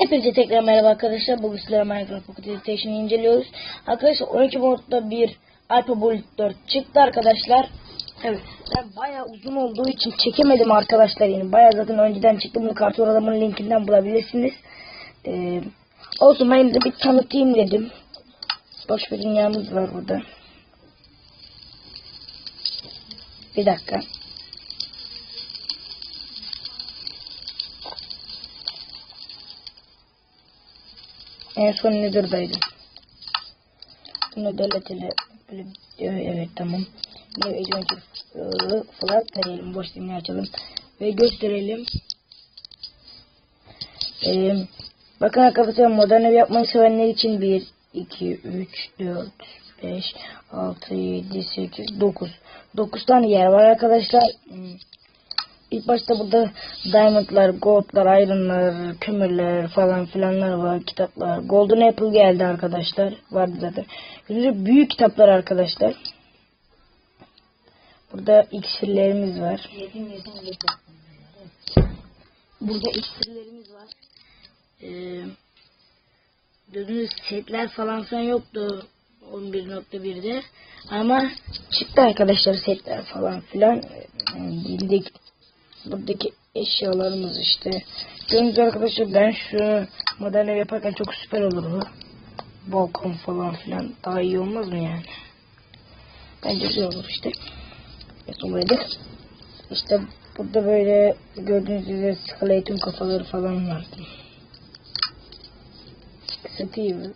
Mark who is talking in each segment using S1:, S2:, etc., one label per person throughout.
S1: Hepinize tekrar merhaba arkadaşlar. Bugün sizlere Minecraft Pocket Editation'ı inceliyoruz. Arkadaşlar 12 modda bir Alpha Bullet 4 çıktı arkadaşlar. Evet. Ben bayağı uzun olduğu için çekemedim arkadaşlar yine. Bayağı zaten önceden çıktı. Bunu karton adamın linkinden bulabilirsiniz. Ee, olsun ben de bir tanıtayım dedim. Boş bir dünyamız var burada. Bir dakika. En son Nether'daydım. Bunu devletele böyle evet tamam. Ne Adventure ıı, flag verelim. Boş dünya açalım. Ve gösterelim. Ee, bakın arkadaşlar modern ev yapmayı sevenler için 1, 2, 3, 4, 5, 6, 7, 8, 9. 9 tane yer var arkadaşlar. İlk başta burada diamondlar, goldlar, ironlar, kömürler falan filanlar var, kitaplar. Golden Apple geldi arkadaşlar. Vardı zaten. Gördüğünüz büyük kitaplar arkadaşlar. Burada iksirlerimiz var. Burada iksirlerimiz var. Ee, gördüğünüz setler falan filan yoktu 11.1'de. Ama çıktı arkadaşlar setler falan filan. Ee, buradaki eşyalarımız işte. Gördüğünüz arkadaşlar ben şu model ev yaparken çok süper olur bu. Balkon falan filan daha iyi olmaz mı yani? Bence güzel olur işte. Böyle işte burada böyle gördüğünüz gibi skeleton kafaları falan vardı. Steve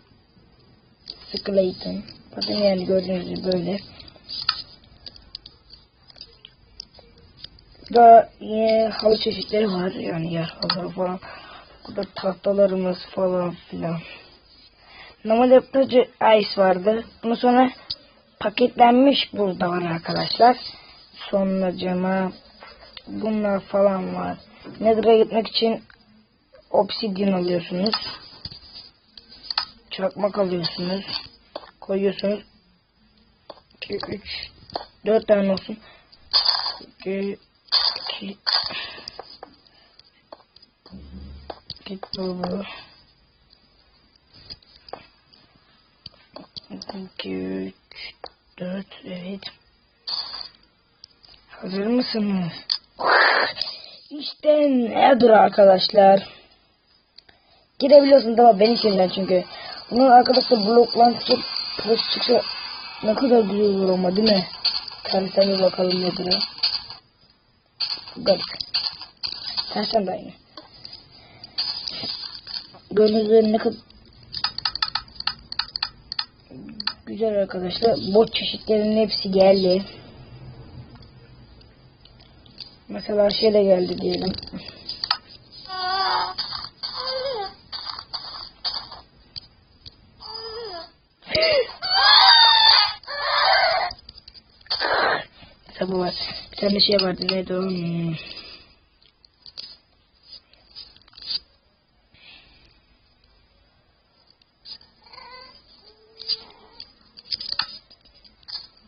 S1: Skeleton. Bakın yani gördüğünüz gibi böyle. Burada yine halı çeşitleri var. Yani yer halıları falan. Burada tahtalarımız falan filan. Normal yapıcı ice vardı. Bundan sonra paketlenmiş burada var arkadaşlar. Sonracıma bunlar falan var. Nether'a gitmek için obsidian alıyorsunuz. Çakmak alıyorsunuz. Koyuyorsunuz. 2, 3, 4 tane olsun. 2, 2, Git baba. 2, 3, 4, evet. Hazır mısınız? İşte nedir arkadaşlar? Girebiliyorsun tamam benim şeyimden çünkü. Bunun arkadaşlar bloklantısı plus çıksa ne kadar güzel olur ama değil mi? Tersten bir bakalım nedir o. Garip. Tersten de aynı. Gördüğünüz ne kadar güzel arkadaşlar. Bot çeşitlerinin hepsi geldi. Mesela şey de geldi diyelim. Bir tane şey vardı. Neydi o? Hmm.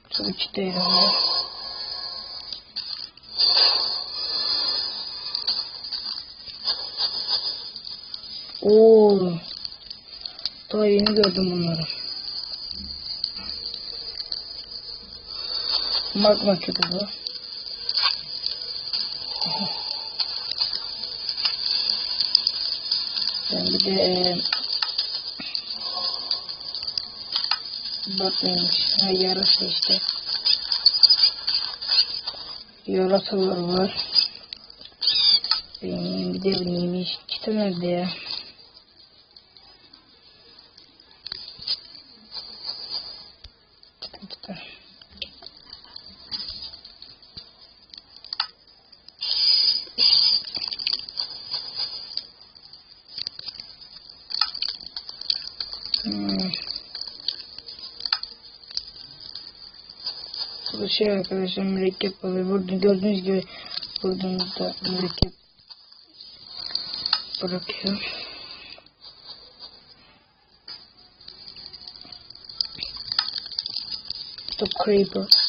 S1: Su içteydi ama. Oo. Daha yeni gördüm bunları. Magma küpü bu. Ben bir de e, neymiş. Ha yarasa işte. Yarasalar var. Benim bir de neymiş. Çita nerede ya? Şey arkadaşlar mürekkep oluyor. Burada gördüğünüz gibi buradan da mürekkep bırakıyor. The Creeper.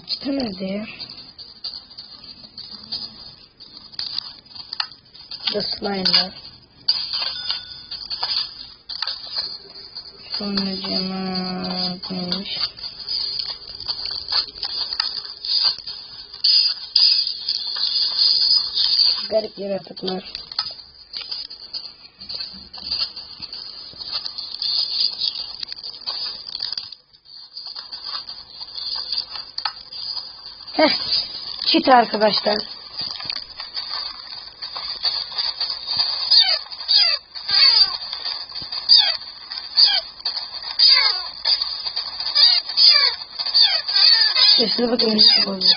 S1: Nerede ya? Burada slime var. Sonra cama neymiş? Garip yaratıklar. Heh, çit arkadaşlar. Sesine bakın müzik oluyor.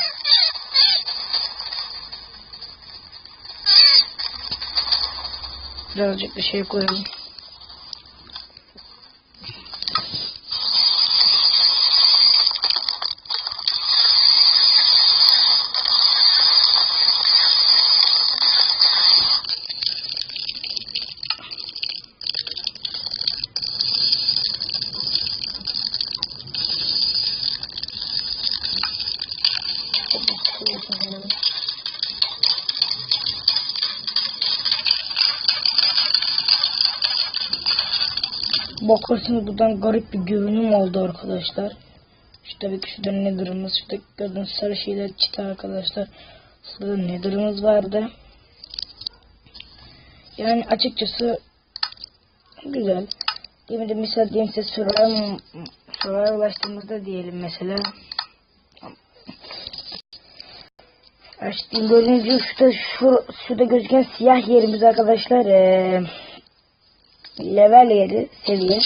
S1: Birazcık bir şey koyalım. Bakarsınız buradan garip bir görünüm oldu arkadaşlar. Tabii ki şurada nether'ımız, şurada gördüğünüz sarı şeyler çıktı arkadaşlar. Şurada nether'ımız vardı. Yani açıkçası güzel. Değil de mesela diyelim size survival, survival ulaştığımızda diyelim mesela. Açtığım gördüğünüz gibi şurada, şu, şurada gözüken siyah yerimiz arkadaşlar. Ee, level yeri seviye.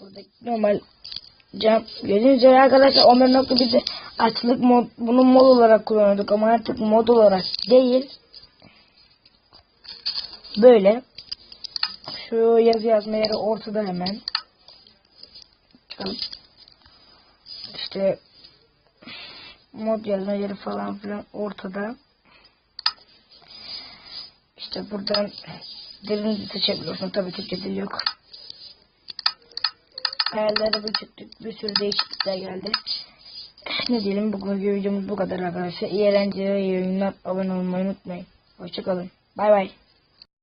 S1: Burada normal cam gördüğünüz üzere arkadaşlar 11.1'de açlık mod bunu mod olarak kullanıyorduk ama artık mod olarak değil. Böyle. Şu yazı yazma yeri ortada hemen. Çıkalım. İşte mod yazma yeri falan filan ortada. İşte buradan dilinizi seçebiliyorsun. Tabii Türkçe dil yok. Ayarlara bir. Bir sürü değişiklikler geldi. Ne diyelim bugünkü videomuz bu kadar arkadaşlar. İyi eğlenceler, iyi oyunlar. Abone olmayı unutmayın. Hoşçakalın. Bay bay.